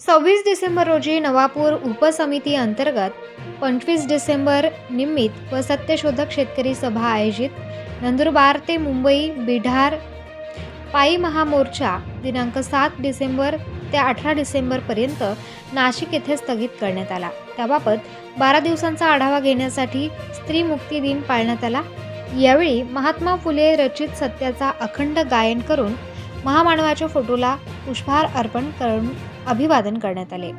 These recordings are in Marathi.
सव्वीस डिसेंबर रोजी नवापूर उपसमिती अंतर्गत पंचवीस डिसेंबर निमित्त व सत्यशोधक शेतकरी सभा आयोजित नंदुरबार ते मुंबई बिढार पायी महामोर्चा दिनांक सात डिसेंबर ते अठरा डिसेंबरपर्यंत नाशिक येथे स्थगित करण्यात आला. त्याबाबत बारा दिवसांचा आढावा घेण्यासाठी स्त्री मुक्ती दिन पाळण्यात आला. यावेळी महात्मा फुले रचित सत्याचा अखंड गायन करून महामानवाच्या फोटोला पुष्पहार अर्पण करून अभिवादन करण्यात आले.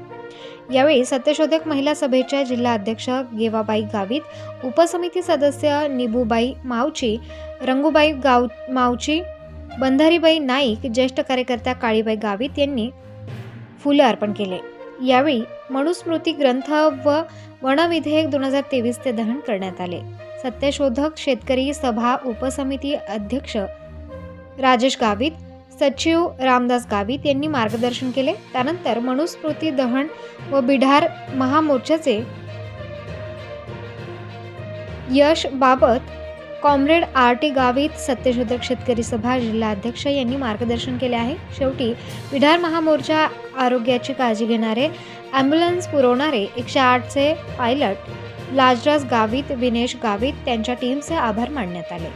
यावेळी सत्यशोधक महिला सभेच्या जिल्हा अध्यक्ष गेवाबाई गावित उपसमिती सदस्य निबूबाई मावची रंगूबाई गाव मावची बंधारीबाई नाईक ज्येष्ठ कार्यकर्त्या काळीबाई गावित यांनी फुले अर्पण केले. यावेळी मनुस्मृती ग्रंथ व वनविधेयक दोन हजार तेवीस ते दहन करण्यात आले. सत्यशोधक शेतकरी सभा उपसमिती अध्यक्ष राजेश गावित सचिव रामदास गावित यांनी मार्गदर्शन केले. त्यानंतर मनुस्मृती दहन व बिढार महामोर्चाचे यश बाबत कॉम्रेड आर टी गावित सत्यशोधक शेतकरी सभा जिल्हा अध्यक्ष यांनी मार्गदर्शन केले आहे. शेवटी बिढार महामोर्चा आरोग्याची काळजी घेणारे ॲम्ब्युलन्स पुरवणारे एकशे आठचे पायलट लाजराज गावित विनेश गावित त्यांच्या टीमचे आभार मानण्यात आले.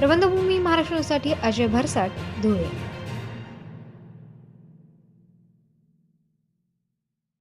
प्रबंधभूमी महाराष्ट्रासाठी अजय भरसाट धुळे.